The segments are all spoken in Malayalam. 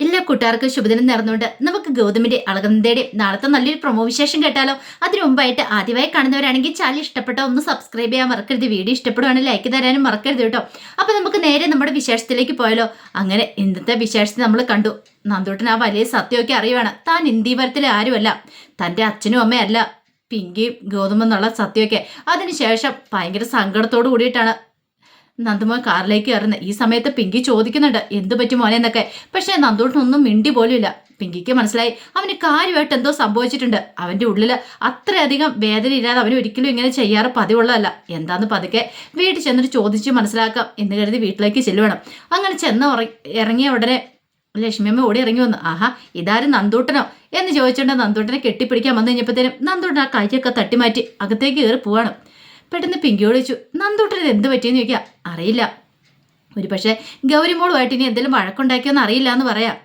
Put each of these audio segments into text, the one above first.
എല്ലാ കൂട്ടുകാർക്കും ശുഭദിനം നേർന്നുകൊണ്ട് നമുക്ക് ഗൗതമിന്റെ അളകന്തയുടെ നാളത്തെ നല്ലൊരു പ്രൊമോ വിശേഷം കേട്ടാലോ? അതിനു മുമ്പായിട്ട് ആദ്യമായി കാണുന്നവരാണെങ്കിൽ ചാനൽ ഇഷ്ടപ്പെട്ട ഒന്ന് സബ്സ്ക്രൈബ് ചെയ്യാൻ മറക്കരുത്. വീഡിയോ ഇഷ്ടപ്പെടുവാണെങ്കിൽ ലൈക്ക് തരാനും മറക്കരുത് കേട്ടോ. അപ്പൊ നമുക്ക് നേരെ നമ്മുടെ വിശേഷത്തിലേക്ക് പോയാലോ? അങ്ങനെ ഇന്നത്തെ വിശേഷത്തിൽ നമ്മൾ കണ്ടു. നന്ദൂട്ടൻ ആ വലിയ സത്യമൊക്കെ അറിയുവാണ്. താൻ ഇന്ത്യവരത്തിലെ ആരുമല്ല. തന്റെ അച്ഛനും അമ്മയല്ല പിങ്കിയും ഗൗതം എന്നുള്ള സത്യമൊക്കെ. അതിനുശേഷം ഭയങ്കര സങ്കടത്തോട് കൂടിയിട്ടാണ് നന്ദുമോൻ കാറിലേക്ക് കയറുന്നത് ഈ സമയത്ത് പിങ്കി ചോദിക്കുന്നുണ്ട് എന്തു പറ്റി മോനെ? എന്നൊക്കെ. പക്ഷേ നന്ദൂട്ടനൊന്നും മിണ്ടി പോലും പിങ്കിക്ക് മനസ്സിലായി അവന് കാര്യമായിട്ട് എന്തോ സംഭവിച്ചിട്ടുണ്ട്. അവന്റെ ഉള്ളിൽ അത്രയധികം വേദന ഇല്ലാതെ അവന് ഒരിക്കലും ഇങ്ങനെ ചെയ്യാറ് പതിവുള്ളതല്ല. എന്താന്ന് പതുക്കെ വീട്ടിൽ ചെന്നിട്ട് ചോദിച്ച് മനസ്സിലാക്കാം എന്ന് കരുതി വീട്ടിലേക്ക് ചെല്ലുവേണം. അങ്ങനെ ചെന്ന് ഇറങ്ങിയ ഉടനെ ലക്ഷ്മിയമ്മ ഓടി ഇറങ്ങി വന്നു. ആഹാ ഇതാരും നന്ദൂട്ടനോ? എന്ന് ചോദിച്ചുകൊണ്ട് നന്ദൂട്ടനെ കെട്ടിപ്പിടിക്കാൻ വന്നു കഴിഞ്ഞപ്പോഴത്തേനും നന്ദൂട്ടൻ ആ കൈയൊക്കെ തട്ടിമാറ്റി അകത്തേക്ക് കയറി പോവാണ്. പെട്ടെന്ന് പിങ്കിയോട് ചോദിച്ചു നന്ദൂട്ടന് എന്ത് പറ്റിയെന്ന് ചോദിക്കുക. അറിയില്ല. ഒരു പക്ഷേ ഗൗരിമോളുമായിട്ട് ഇനി എന്തെങ്കിലും വഴക്കുണ്ടാക്കിയോന്ന് അറിയില്ല എന്ന് പറയാം.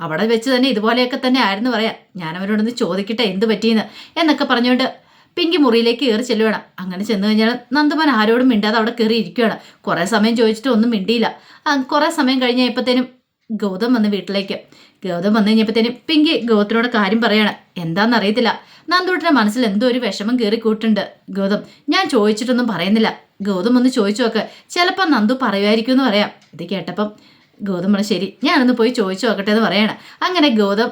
അവിടെ വെച്ച് തന്നെ ഇതുപോലെയൊക്കെ തന്നെ ആയിരുന്നു പറയാം. ഞാൻ അവരോടൊന്ന് ചോദിക്കട്ടെ എന്ത് പറ്റിയെന്ന് എന്നൊക്കെ പറഞ്ഞുകൊണ്ട് പിങ്കി മുറിയിലേക്ക് കയറി ചെല്ലുവേണം. അങ്ങനെ ചെന്ന് കഴിഞ്ഞാൽ നന്ദമൻ ആരോടും മിണ്ടാതെ അവിടെ കയറി ഇരിക്കുകയാണ് കുറേ സമയം ചോദിച്ചിട്ട് ഒന്നും മിണ്ടിയില്ല. കുറേ സമയം കഴിഞ്ഞ് കഴിഞ്ഞപ്പോഴത്തേനും ഗൗതം വന്ന് വീട്ടിലേക്ക്. ഗൗതം വന്നു കഴിഞ്ഞപ്പോഴത്തേനും പിങ്കി ഗൗതത്തിനോട് കാര്യം പറയാണ്. എന്താണെന്ന് അറിയത്തില്ല നന്ദൂട്ടിന്റെ മനസ്സിൽ എന്തോ ഒരു വിഷമം കയറി കൂട്ടുണ്ട് ഗൗതം ഞാൻ ചോദിച്ചിട്ടൊന്നും പറയുന്നില്ല. ഗൗതം ഒന്ന് ചോദിച്ചു നോക്ക്. ചിലപ്പോൾ നന്ദു പറയുമായിരിക്കും എന്ന് പറയാം. ഇത് കേട്ടപ്പം ഗൗതം പറഞ്ഞു ശരി ഞാനൊന്ന് പോയി ചോദിച്ചു നോക്കട്ടെ എന്ന് പറയണം. അങ്ങനെ ഗൗതം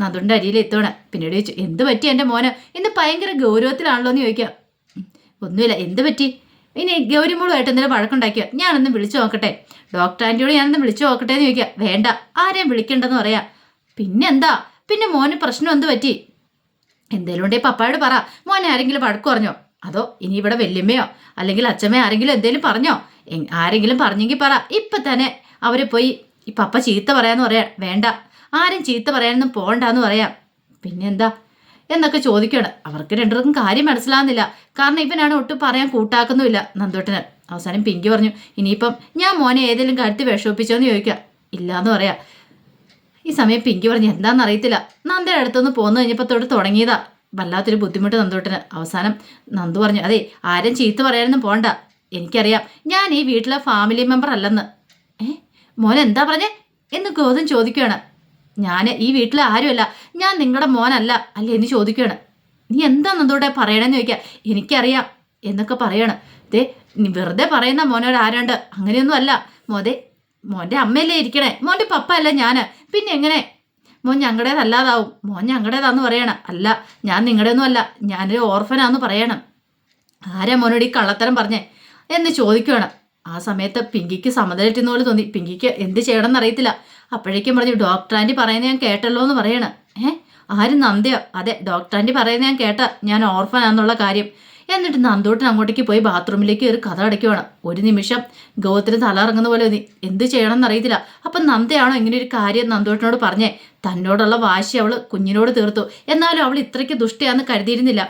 നന്ദുവിന്റെ അരിയിൽ എത്തുകയാണ് പിന്നീട് ചോദിച്ചു എന്ത് പറ്റി എന്റെ മോന്? ഇന്ന് ഭയങ്കര ഗൗരവത്തിലാണല്ലോ എന്ന് ചോദിക്കാം. ഒന്നുമില്ല. എന്ത് പറ്റി? ഇനി ഗൗരിമോളുമായിട്ട് എന്തെങ്കിലും വഴക്കുണ്ടാക്കിയോ ഞാനൊന്ന് വിളിച്ചു നോക്കട്ടെ. ഡോക്ടർ ആന്റിയോട് ഞാനൊന്ന് വിളിച്ചു നോക്കട്ടെ എന്ന് ചോദിക്കുക. വേണ്ട. ആരെയും വിളിക്കണ്ടെന്ന് പറയാം. പിന്നെന്താ? പിന്നെ മോന് പ്രശ്നം എന്ത് പറ്റി? എന്തേലും ഉണ്ടെങ്കിൽ പപ്പായോട് പറ. മോനെ ആരെങ്കിലും വഴക്ക് പറഞ്ഞോ? അതോ ഇനി ഇവിടെ വല്യമ്മയോ? അല്ലെങ്കിൽ അച്ഛമ്മയോ ആരെങ്കിലും എന്തേലും പറഞ്ഞോ? ആരെങ്കിലും പറഞ്ഞെങ്കിൽ പറ. ഇപ്പൊ തന്നെ അവർ പോയി ഈ പപ്പ ചീത്ത പറയാന്ന് പറയാം. വേണ്ട. ആരും ചീത്ത പറയാനൊന്നും പോകണ്ടെന്ന് പറയാം. പിന്നെന്താ? എന്നൊക്കെ ചോദിക്കുകയാണ്. അവർക്ക് രണ്ടുപേർക്കും കാര്യം മനസ്സിലാകുന്നില്ല കാരണം ഇവനാണ് ഒട്ടും പറയാൻ കൂട്ടാക്കുന്നുമില്ല. നന്ദോട്ടന് അവസാനം പിങ്കി പറഞ്ഞു ഇനിയിപ്പം ഞാൻ മോനെ ഏതെങ്കിലും കാര്യത്തിൽ വിഷമിപ്പിച്ചോന്ന് ചോദിക്കുക ഇല്ലാന്ന് പറയാ. ഈ സമയം പിങ്കി പറഞ്ഞു എന്താണെന്ന് അറിയത്തില്ല. നന്ദയുടെ അടുത്തുനിന്ന് പോന്നു കഴിഞ്ഞപ്പോൾ തൊട്ട് തുടങ്ങിയതാ. വല്ലാത്തൊരു ബുദ്ധിമുട്ട് നന്ദോട്ടന്. അവസാനം നന്ദു പറഞ്ഞു അതെ ആരും ചീത്ത പറയാനൊന്നും പോണ്ട. എനിക്കറിയാം. ഞാൻ ഈ വീട്ടിലെ ഫാമിലി മെമ്പർ അല്ലെന്ന്. ഏ? മോൻ എന്താ പറഞ്ഞേ? എന്ന് ഗോതം ചോദിക്കുകയാണ്. ഞാൻ ഈ വീട്ടിൽ ആരുമല്ല. ഞാൻ നിങ്ങളുടെ മോനല്ല. അല്ല എന്ന് ചോദിക്കുകയാണ്. നീ എന്താ നന്ദോടെ പറയണമെന്ന് ചോദിക്കുക. എനിക്കറിയാം എന്നൊക്കെ പറയണം. ദേ വെറുതെ പറയുന്ന മോനോട് ആരാണ്ട്? അങ്ങനെയൊന്നും അല്ല. മോതെ മോന്റെ അമ്മയല്ലേ ഇരിക്കണേ. മോന്റെ പപ്പ അല്ല ഞാൻ പിന്നെ എങ്ങനെ? മോൻ ഞങ്ങളുടേതല്ലാതാവും മോൻ ഞങ്ങളുടേതാന്ന് പറയണം. അല്ല ഞാൻ നിങ്ങളുടെയൊന്നും അല്ല. ഞാനൊരു ഓർഫനാന്ന് പറയണം. ആരാ മോനോട് ഈ കള്ളത്തരം പറഞ്ഞേ? എന്ന് ചോദിക്കുകയാണ്. ആ സമയത്ത് പിങ്കിക്ക് സമതലേറ്റുന്ന പോലെ തോന്നി. പിങ്കിക്ക് എന്ത് ചെയ്യണമെന്ന് അറിയത്തില്ല. അപ്പോഴേക്കും പറഞ്ഞു ഡോക്ടർ ആന്റി പറയുന്നത് ഞാൻ കേട്ടല്ലോ എന്ന് പറയണം. ഏഹ് ആരും നന്ദിയോ? അതെ ഡോക്ടർ ആന്റി പറയുന്നത് ഞാൻ കേട്ട ഞാൻ ഓർഫനാന്നുള്ള കാര്യം. എന്നിട്ട് നന്ദൂട്ടൻ അങ്ങോട്ടേക്ക് പോയി ബാത്റൂമിലേക്ക് ഒരു കഥ അടയ്ക്കുവാണ്. ഒരു നിമിഷം ഗൗതത്തിന് തല ഇറങ്ങുന്ന പോലെ നീ എന്ത് ചെയ്യണം എന്നറിയത്തില്ല അപ്പം നന്ദയാണോ ഇങ്ങനെ ഒരു കാര്യം നന്ദൂട്ടനോട് പറഞ്ഞേ? തന്നോടുള്ള വാശി അവൾ കുഞ്ഞിനോട് തീർത്തു. എന്നാലും അവൾ ഇത്രയ്ക്ക് ദുഷ്ടയാന്ന് കരുതിയിരുന്നില്ല.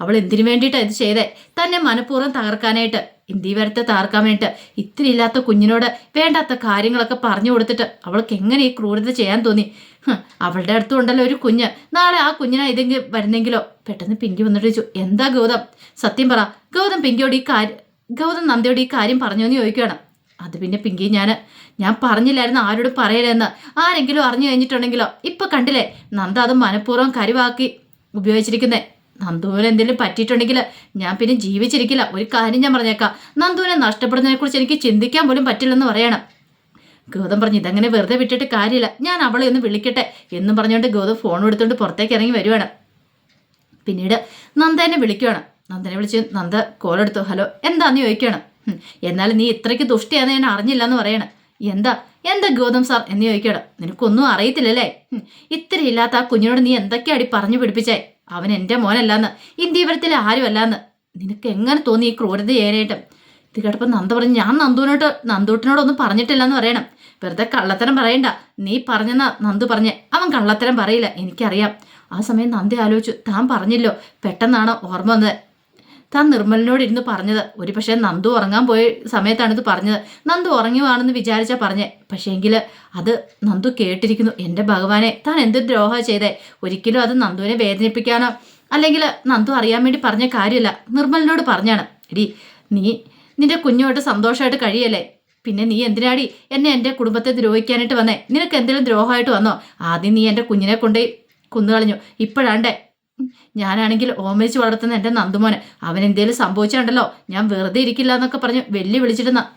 അവൾ എന്തിനു വേണ്ടിയിട്ടാണ് ഇത് ചെയ്തേ? തന്നെ മനഃപൂർവം തകർക്കാനായിട്ട് ഇന്ത്യവരത്തെ തകർക്കാൻ വേണ്ടിയിട്ട് ഇത്തിരി ഇല്ലാത്ത കുഞ്ഞിനോട് വേണ്ടാത്ത കാര്യങ്ങളൊക്കെ പറഞ്ഞു കൊടുത്തിട്ട് അവൾക്ക് എങ്ങനെ ഈ ക്രൂരത ചെയ്യാൻ തോന്നി? അവളുടെ അടുത്തുണ്ടല്ലോ ഒരു കുഞ്ഞ്. നാളെ ആ കുഞ്ഞിനെ ഇതെങ്കിലും വരുന്നെങ്കിലോ? പെട്ടെന്ന് പിങ്കി വന്നിട്ട് ചോദിച്ചു. എന്താ ഗൗതം? സത്യം പറ ഗൗതം പിങ്കിയോട് ഈ കാര്യം ഗൗതം നന്ദിയോട് ഈ കാര്യം പറഞ്ഞു എന്ന് ചോദിക്കുകയാണ്. അത് പിന്നെ പിങ്കി ഞാൻ ഞാൻ പറഞ്ഞില്ലായിരുന്നു ആരോടും പറയലെന്ന്. ആരെങ്കിലും അറിഞ്ഞു കഴിഞ്ഞിട്ടുണ്ടെങ്കിലോ? ഇപ്പൊ കണ്ടില്ലേ? നന്ദ അത് മനഃപൂർവം കരുവാക്കി ഉപയോഗിച്ചിരിക്കുന്നേ. നന്ദുവിന് എന്തെങ്കിലും പറ്റിയിട്ടുണ്ടെങ്കിൽ ഞാൻ പിന്നെ ജീവിച്ചിരിക്കില്ല. ഒരു കാര്യം ഞാൻ പറഞ്ഞേക്കാം. നന്ദുവിനെ നഷ്ടപ്പെടുന്നതിനെക്കുറിച്ച് എനിക്ക് ചിന്തിക്കാൻ പോലും പറ്റില്ലെന്ന് പറയണം. ഗൗതം പറഞ്ഞു ഇതങ്ങനെ വെറുതെ വിട്ടിട്ട് കാര്യമില്ല. ഞാൻ അവളെ ഒന്ന് വിളിക്കട്ടെ എന്നും പറഞ്ഞുകൊണ്ട് ഗൗതം ഫോൺ എടുത്തുകൊണ്ട് പുറത്തേക്ക് ഇറങ്ങി വരുവാണ്. പിന്നീട് നന്ദനെ വിളിക്കുകയാണ് നന്ദനെ വിളിച്ച് നന്ദ കോൾ എടുത്തു. ഹലോ എന്താന്ന് ചോദിക്കണം? എന്നാലും നീ ഇത്രയ്ക്ക് ദുഷ്ടിയാന്ന് ഞാൻ അറിഞ്ഞില്ല എന്ന് പറയണം. എന്താ? എന്താ ഗൗതം സാർ? എന്ന് ചോദിക്കണം. നിനക്കൊന്നും അറിയത്തില്ലല്ലേ? ഇത്തിരി ഇല്ലാത്ത ആ കുഞ്ഞിനോട് നീ എന്തൊക്കെ എന്തൊക്കെയാടി പറഞ്ഞു പിടിപ്പിച്ചേ? അവൻ എന്റെ മോനല്ലാന്ന് ഇന്ത്യപുരത്തിലെ ആരുമല്ലാന്ന്. നിനക്ക് എങ്ങനെ തോന്നി ഈ ക്രൂരത ചെയ്യാനായിട്ട്? ഇത് കേട്ടപ്പോൾ നന്ദ പറഞ്ഞു ഞാൻ നന്ദുവിനോട്ട് നന്ദൂട്ടിനോടൊന്നും പറഞ്ഞിട്ടില്ലെന്ന് പറയണം. വെറുതെ കള്ളത്തരം പറയണ്ട. നീ പറഞ്ഞെന്നാ നന്ദു പറഞ്ഞേ. അവൻ കള്ളത്തരം പറയില്ല എനിക്കറിയാം. ആ സമയം നന്ദി ആലോചിച്ചു താൻ പറഞ്ഞില്ലോ പെട്ടെന്നാണ് ഓർമ്മ വന്നത്. താൻ നിർമ്മലിനോട് ഇരുന്ന് പറഞ്ഞത് ഒരു പക്ഷേ നന്ദു ഉറങ്ങാൻ പോയ സമയത്താണ് ഇത് പറഞ്ഞത്. നന്ദു ഉറങ്ങുവാണെന്ന് വിചാരിച്ചാൽ പറഞ്ഞേ. പക്ഷേങ്കിൽ അത് നന്ദു കേട്ടിരിക്കുന്നു. എന്റെ ഭഗവാനെ താൻ എന്ത് ദ്രോഹ ചെയ്തേ. ഒരിക്കലും അത് നന്ദുവിനെ വേദനിപ്പിക്കാനോ അല്ലെങ്കിൽ നന്ദു അറിയാൻ വേണ്ടി പറഞ്ഞ കാര്യമല്ല. നിർമ്മലിനോട് പറഞ്ഞാണ്. എടി നീ നിന്റെ കുഞ്ഞുമായിട്ട് സന്തോഷമായിട്ട് കഴിയല്ലേ? പിന്നെ നീ എന്തിനാടി എന്നെ എന്റെ കുടുംബത്തെ ദ്രോഹിക്കാനായിട്ട് വന്നേ? നിനക്ക് എന്തെങ്കിലും ദ്രോഹമായിട്ട് വന്നോ? ആദ്യം നീ എന്റെ കുഞ്ഞിനെ കൊണ്ടുപോയി കുന്നുകളഞ്ഞു. ഇപ്പോഴാണ്ടേ ഞാനാണെങ്കിൽ ഓമേച്ച് വളർത്തുന്ന എന്റെ നന്ദുമോനെ. അവൻ എന്തേലും സംഭവിച്ചാണ്ടല്ലോ ഞാൻ വെറുതെ ഇരിക്കില്ല എന്നൊക്കെ പറഞ്ഞ് വെല്ലു വിളിച്ചിരുന്ന.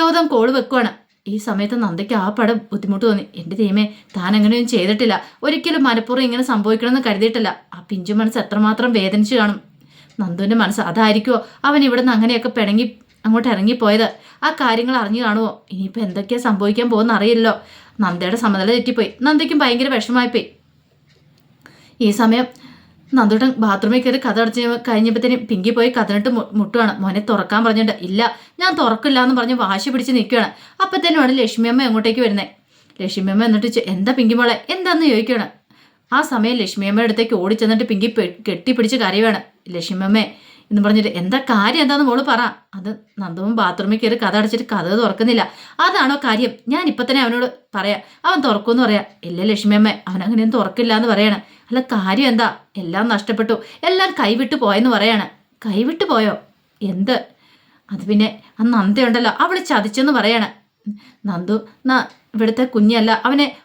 ഗൗതം കോൾ വെക്കുവാണ്. ഈ സമയത്ത് നന്ദയ്ക്ക് ആ പടം ബുദ്ധിമുട്ട് തോന്നി. എന്റെ ദൈവമേ താൻ അങ്ങനെയൊന്നും ചെയ്തിട്ടില്ല. ഒരിക്കലും മനഃപൂർവം ഇങ്ങനെ സംഭവിക്കണമെന്ന് കരുതിയിട്ടില്ല. ആ പിഞ്ചു മനസ്സ് എത്രമാത്രം വേദനിച്ചു കാണും. നന്ദുവിന്റെ മനസ്സ് അതായിരിക്കുമോ അവൻ ഇവിടുന്ന് അങ്ങനെയൊക്കെ പിണങ്ങി അങ്ങോട്ട് ഇറങ്ങിപ്പോയത്? ആ കാര്യങ്ങൾ അറിഞ്ഞു കാണുമോ ഇനിയിപ്പോൾ എന്തൊക്കെയാണ് സംഭവിക്കാൻ പോകുന്ന അറിയില്ലല്ലോ. നന്ദയുടെ സമനില തെറ്റിപ്പോയി. നന്ദയ്ക്കും ഭയങ്കര വിഷമമായിപ്പോയി. ഈ സമയം നന്ദുട്ടൻ ബാത്റൂമിൽ കയറി കഥ അടച്ച് കഴിഞ്ഞപ്പോഴത്തേനും പിങ്കി പോയി കഥനിട്ട് മുട്ടുവാണ്. മോനെ തുറക്കാൻ പറഞ്ഞിട്ട് ഇല്ല ഞാൻ തുറക്കില്ല എന്ന് പറഞ്ഞ് വാശി പിടിച്ച് നിൽക്കുകയാണ്. അപ്പത്തേനുമാണ് ലക്ഷ്മിയമ്മ എങ്ങോട്ടേക്ക് വരുന്നത് ലക്ഷ്മിയമ്മ എന്നിട്ട് എന്താ പിങ്കി മോളെ എന്താന്ന് ചോദിക്കുകയാണ്. ആ സമയം ലക്ഷ്മിയമ്മയുടെ അടുത്തേക്ക് ഓടിച്ചെന്നിട്ട് പിങ്കി കെട്ടിപ്പിടിച്ച് കരയുവാണ്. ലക്ഷ്മിയമ്മേ എന്ന് പറഞ്ഞിട്ട് എന്താ കാര്യം? എന്താന്ന് മോൾ പറ. അത് നന്ദവും ബാത്റൂമിൽ കയറി കഥ അടച്ചിട്ട് കഥ തുറക്കുന്നില്ല. അതാണോ കാര്യം? ഞാൻ ഇപ്പൊ തന്നെ അവനോട് പറയാം. അവൻ തുറക്കുമെന്ന് പറയാം. ഇല്ല ലക്ഷ്മിയമ്മ അവൻ അങ്ങനെയൊന്നും തുറക്കില്ല എന്ന് പറയാണ്. അല്ല കാര്യം എന്താ? എല്ലാം നഷ്ടപ്പെട്ടു. എല്ലാം കൈവിട്ട് പോയെന്ന് പറയാണ്. കൈവിട്ട് പോയോ? എന്ത്? അത് പിന്നെ ആ നന്ദയുണ്ടല്ലോ. അവൾ ചതിച്ചെന്ന് പറയാണ്. നന്ദു ന ഇവിടുത്തെ കുഞ്ഞല്ല. അവനെ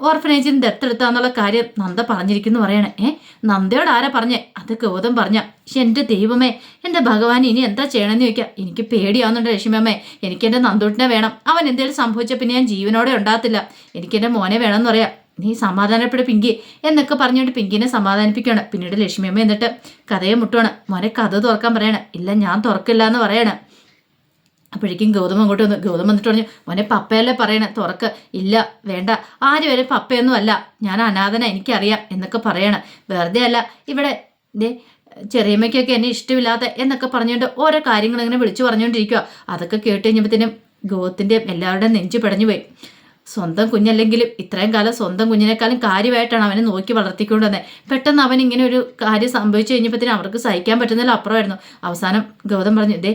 ഓർഫനേജിൽ നിന്ന് ദത്തെടുത്താന്നുള്ള കാര്യം നന്ദ പറഞ്ഞിരിക്കുന്നു പറയണേ. ഏ നന്ദയോട് ആരാ പറഞ്ഞേ? അത് ഗൗതം പറഞ്ഞ. എന്റെ ദൈവമേ എന്റെ ഭഗവാൻ ഇനി എന്താ ചെയ്യണമെന്ന് ചോദിക്കാം. എനിക്ക് പേടിയാവുന്നുണ്ട് രശ്മിയമ്മേ. എനിക്ക് എന്റെ നന്ദൂട്ടിനെ വേണം. അവൻ എന്തെങ്കിലും സംഭവിച്ച പിന്നെ ഞാൻ ജീവനോടെ ഉണ്ടാകത്തില്ല. എനിക്ക് എന്റെ മോനെ വേണമെന്ന് പറയാം. നീ സമാധാനപ്പെട് പിങ്കി എന്നൊക്കെ പറഞ്ഞുകൊണ്ട് പിങ്കിനെ സമാധാനിപ്പിക്കുകയാണ് പിന്നീട് ലക്ഷ്മിയമ്മ എന്നിട്ട് കഥയെ മുട്ടുവാണ്. മോനെ കഥ തുറക്കാൻ പറയണേ. ഇല്ല ഞാൻ തുറക്കില്ല എന്ന് പറയണേ. അപ്പോഴേക്കും ഗൗതം അങ്ങോട്ട് വന്നു ഗൗതം വന്നിട്ട് പറഞ്ഞു മോനെ പപ്പയല്ലേ പറയണേ? തുറക്ക്. ഇല്ല വേണ്ട. ആര് വരെ പപ്പയൊന്നും അല്ല. ഞാൻ അനാഥന എനിക്കറിയാം എന്നൊക്കെ പറയണം. വെറുതെ അല്ല. ഇവിടെ ദേ ചെറിയമ്മയ്ക്കൊക്കെ എന്നെ ഇഷ്ടമില്ലാത്ത എന്നൊക്കെ പറഞ്ഞുകൊണ്ട് ഓരോ കാര്യങ്ങൾ ഇങ്ങനെ വിളിച്ചു പറഞ്ഞുകൊണ്ടിരിക്കുക അതൊക്കെ കേട്ട് കഴിഞ്ഞപ്പോഴത്തേനും ഗൗതത്തിന്റെ എല്ലാവരുടെയും നെഞ്ചു പിടഞ്ഞു പോയി. സ്വന്തം കുഞ്ഞല്ലെങ്കിലും ഇത്രയും കാലം സ്വന്തം കുഞ്ഞിനേക്കാളും കാര്യമായിട്ടാണ് അവനെ നോക്കി വളർത്തിക്കൊണ്ട് വന്നത് പെട്ടെന്ന് അവൻ ഇങ്ങനെ ഒരു കാര്യം സംഭവിച്ചു കഴിഞ്ഞപ്പോഴത്തേനും അവർക്ക് സഹിക്കാൻ പറ്റുന്നതിൽ അപ്പുറമായിരുന്നു അവസാനം ഗൗതം പറഞ്ഞു ഇതേ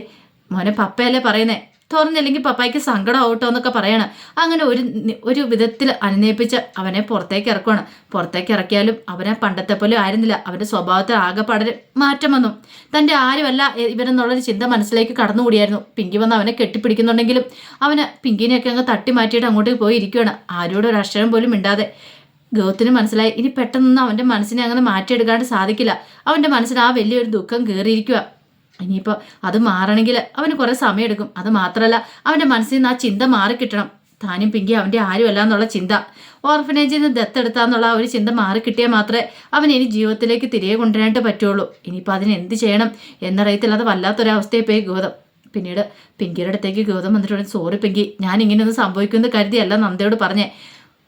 മോനെ പപ്പയല്ലേ പറയുന്നേ? തുറന്നില്ലെങ്കിൽ പപ്പായ്ക്ക് സങ്കടം ആവട്ടോ എന്നൊക്കെ പറയണം. അങ്ങനെ ഒരു ഒരു വിധത്തിൽ അനുനയിപ്പിച്ച് അവനെ പുറത്തേക്ക് ഇറക്കുവാണ്. പുറത്തേക്ക് ഇറക്കിയാലും അവനെ പണ്ടത്തെ പോലെ ആയിരുന്നില്ല. അവന്റെ സ്വഭാവത്തിൽ ആകെപ്പാടെ മാറ്റം വന്നു. തന്റെ ആരുമല്ല ഇവരെന്നുള്ളൊരു ചിന്ത മനസ്സിലേക്ക് കടന്നുകൂടിയായിരുന്നു. പിങ്കി വന്ന് അവനെ കെട്ടിപ്പിടിക്കുന്നുണ്ടെങ്കിലും അവന് പിങ്കിനെയൊക്കെ അങ്ങ് തട്ടി മാറ്റിയിട്ട് അങ്ങോട്ട് പോയി ഇരിക്കുകയാണ് ആരോടും ഒരു അക്ഷരം പോലും ഇണ്ടാതെ ഗൗത്തിന് മനസ്സിലായി ഇനി പെട്ടെന്നൊന്നും അവന്റെ മനസ്സിനെ അങ്ങനെ മാറ്റിയെടുക്കാണ്ട് സാധിക്കില്ല. അവന്റെ മനസ്സിൽ ആ വലിയൊരു ദുഃഖം കയറിയിരിക്കുക ഇനിയിപ്പോൾ അത് മാറണമെങ്കിൽ അവന് കുറേ സമയമെടുക്കും. അത് മാത്രമല്ല അവന്റെ മനസ്സിൽ നിന്ന് ആ ചിന്ത മാറിക്കിട്ടണം താനും പിങ്കി അവന്റെ ആരുമല്ല എന്നുള്ള ചിന്ത. ഓർഫനേജിൽ നിന്ന് ദത്തെടുത്താന്നുള്ള ഒരു ചിന്ത മാറിക്കിട്ടിയാൽ മാത്രമേ അവൻ ഇനി ജീവിതത്തിലേക്ക് തിരികെ കൊണ്ടുവരാനായിട്ട് പറ്റുള്ളൂ. ഇനിയിപ്പോൾ അതിന് എന്ത് ചെയ്യണം എന്നറിയത്തില്ല അത് വല്ലാത്തൊരവസ്ഥയിൽ പോയി ഗൗതം. പിന്നീട് പിങ്കിയുടെ അടുത്തേക്ക് ഗൗതം വന്നിട്ടുണ്ട്. സോറി പിങ്കി ഞാൻ ഇങ്ങനെയൊന്നും സംഭവിക്കുമെന്ന് കരുതിയല്ല നന്ദയോട് പറഞ്ഞേ.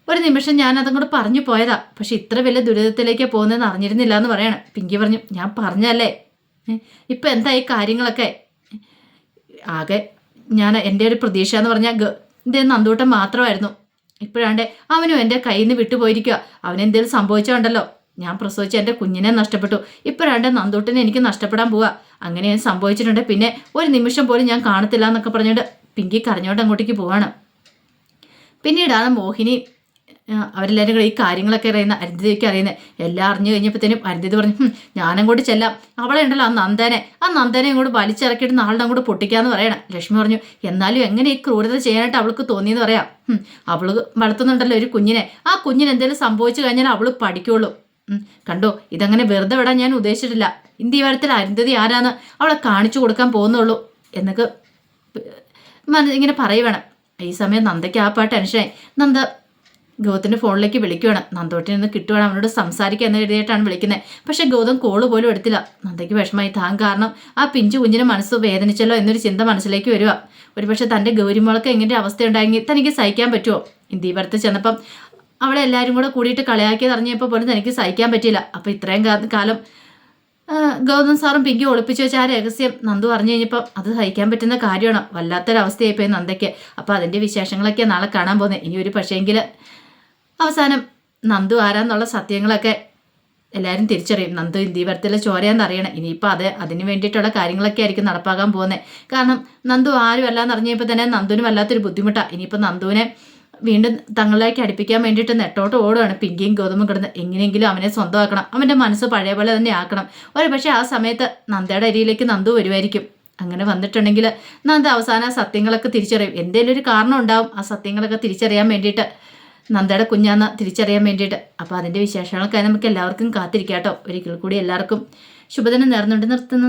ഒരു നിമിഷം ഞാൻ അതും കൂടെ പറഞ്ഞു പോയതാ. പക്ഷെ ഇത്ര വലിയ ദുരിതത്തിലേക്ക് പോകുന്നതെന്ന് അറിഞ്ഞിരുന്നില്ല എന്ന് പറയണം. പിങ്കി പറഞ്ഞു ഞാൻ പറഞ്ഞല്ലേ ഇപ്പൊ എന്താ ഈ കാര്യങ്ങളൊക്കെ? ആകെ ഞാൻ എന്റെ ഒരു പ്രതീക്ഷ എന്ന് പറഞ്ഞാൽ ഇതേ നന്ദൂട്ടം മാത്രമായിരുന്നു. ഇപ്പോഴാണ്ട് അവനും എന്റെ കയ്യിൽ നിന്ന് വിട്ടുപോയിരിക്കുക അവനെന്തേലും സംഭവിച്ചുണ്ടല്ലോ. ഞാൻ പ്രസവിച്ച എന്റെ കുഞ്ഞിനെ നഷ്ടപ്പെട്ടു. ഇപ്പോഴാണ്ട് നന്ദൂട്ടിനെ എനിക്ക് നഷ്ടപ്പെടാൻ പോവാ. അങ്ങനെ സംഭവിച്ചിട്ടുണ്ട്. പിന്നെ ഒരു നിമിഷം പോലും ഞാൻ കാണത്തില്ല എന്നൊക്കെ പറഞ്ഞുകൊണ്ട് പിങ്കി കരഞ്ഞോണ്ട് അങ്ങോട്ടേക്ക് പോവാണ്. പിന്നീടാണ് മോഹിനി അവരെല്ലാവരും കൂടെ ഈ കാര്യങ്ങളൊക്കെ അറിയുന്ന അരുന്ധതിക്ക് അറിയുന്നത് എല്ലാം അറിഞ്ഞു കഴിഞ്ഞപ്പോഴത്തേനും അരുന്ധതി പറഞ്ഞു ഞാനും കൂടി ചെല്ലാം. അവളെ ഉണ്ടല്ലോ ആ നന്ദനെ. ആ നന്ദനെ ഇങ്ങോട്ട് വലിച്ചിറക്കിയിട്ട് നാളെ അങ്ങോട്ട് പൊട്ടിക്കാന്ന് പറയണം. ലക്ഷ്മി പറഞ്ഞു എന്നാലും എങ്ങനെ ഈ ക്രൂരത ചെയ്യാനായിട്ട് അവൾക്ക് തോന്നിയെന്ന് പറയാം. അവൾ വളർത്തുന്നുണ്ടല്ലോ ഒരു കുഞ്ഞിനെ. ആ കുഞ്ഞിന് എന്തെങ്കിലും സംഭവിച്ചു കഴിഞ്ഞാൽ അവൾ പഠിക്കുള്ളൂ. കണ്ടോ? ഇതങ്ങനെ വെറുതെ വിടാൻ ഞാൻ ഉദ്ദേശിച്ചിട്ടില്ല. ഇന്ത്യ വാരത്തിൽ അരുന്ധതി ആരാന്ന് അവളെ കാണിച്ചു കൊടുക്കാൻ പോകുന്നുള്ളൂ എന്നൊക്കെ ഇങ്ങനെ പറയുവാണ്. ഈ സമയം നന്ദയ്ക്ക് ആ പാട്ട് ടെൻഷനായി നന്ദ ഗൗതത്തിന്റെ ഫോണിലേക്ക് വിളിക്കുകയാണ് നന്ദോട്ടിൽ നിന്ന് കിട്ടുവാണ്. അവനോട് സംസാരിക്കുക എന്ന് എഴുതിയിട്ടാണ് വിളിക്കുന്നത്. പക്ഷെ ഗൗതം കോൾ പോലും എടുത്തില്ല. നന്ദയ്ക്ക് വിഷമായി താൻ കാരണം ആ പിഞ്ചു കുഞ്ഞിന് മനസ്സ് വേദനിച്ചല്ലോ എന്നൊരു ചിന്ത മനസ്സിലേക്ക് വരിക ഒരുപക്ഷെ തന്റെ ഗൗരിമോൾക്ക് എങ്ങനെ അവസ്ഥ ഉണ്ടായെങ്കിൽ തനിക്ക് സഹിക്കാൻ പറ്റുമോ ഇന്ത്യപുരത്ത് ചെന്നപ്പം അവളെ എല്ലാവരും കൂടെ കൂടിയിട്ട് കളിയാക്കിയത് അറിഞ്ഞപ്പോൾ പോലും തനിക്ക് സഹിക്കാൻ പറ്റിയില്ല. അപ്പോൾ ഇത്രയും കാലം ഗൗതം സാറും പിങ്കി ഒളിപ്പിച്ചു വെച്ച ആ രഹസ്യം നന്ദു അറിഞ്ഞു കഴിഞ്ഞപ്പോൾ അത് സഹിക്കാൻ പറ്റുന്ന കാര്യമാണ്. വല്ലാത്തൊരവസ്ഥയായിപ്പോയി നന്ദയ്ക്ക്. അപ്പോൾ അതിന്റെ വിശേഷങ്ങളൊക്കെ നാളെ കാണാൻ പോകുന്നത്. ഇനി ഒരു പക്ഷേങ്കിൽ അവസാനം നന്ദു ആരാന്നുള്ള സത്യങ്ങളൊക്കെ എല്ലാവരും തിരിച്ചറിയും. നന്ദു ഇന്ത്യവരത്തിലെ ചോരയാന്ന് അറിയണം. ഇനിയിപ്പോൾ അത് അതിന് വേണ്ടിയിട്ടുള്ള കാര്യങ്ങളൊക്കെ ആയിരിക്കും നടപ്പാക്കാൻ പോകുന്നത് കാരണം നന്ദു ആരും അല്ലാന്ന് അറിഞ്ഞപ്പോൾ തന്നെ നന്ദുവിന് വല്ലാത്തൊരു ബുദ്ധിമുട്ടാണ് ഇനിയിപ്പോൾ നന്ദുവിനെ വീണ്ടും തങ്ങളിലേക്ക് അടുപ്പിക്കാൻ വേണ്ടിയിട്ട് നെട്ടോട്ട് ഓടുകയാണ് പിങ്കിയും ഗൗതമും കിടന്ന് എങ്ങനെയെങ്കിലും അവനെ സ്വന്തമാക്കണം. അവന്റെ മനസ്സ് പഴയ പോലെ തന്നെ ആക്കണം. ഒരു പക്ഷേ ആ സമയത്ത് നന്ദയുടെ അരിയിലേക്ക് നന്ദു വരുമായിരിക്കും. അങ്ങനെ വന്നിട്ടുണ്ടെങ്കിൽ നന്ദ അവസാന സത്യങ്ങളൊക്കെ തിരിച്ചറിയും. എന്തെങ്കിലും ഒരു കാരണം ഉണ്ടാവും ആ സത്യങ്ങളൊക്കെ തിരിച്ചറിയാൻ വേണ്ടിയിട്ട്. നന്ദയുടെ കുഞ്ഞാന്ന് തിരിച്ചറിയാൻ വേണ്ടിയിട്ട്. അപ്പോൾ അതിന്റെ വിശേഷങ്ങളൊക്കെ നമുക്ക് എല്ലാവർക്കും കാത്തിരിക്കാം കേട്ടോ ഒരിക്കൽ കൂടി എല്ലാവർക്കും ശുഭദിനം നേർന്നുകൊണ്ട് നിർത്തുന്നു.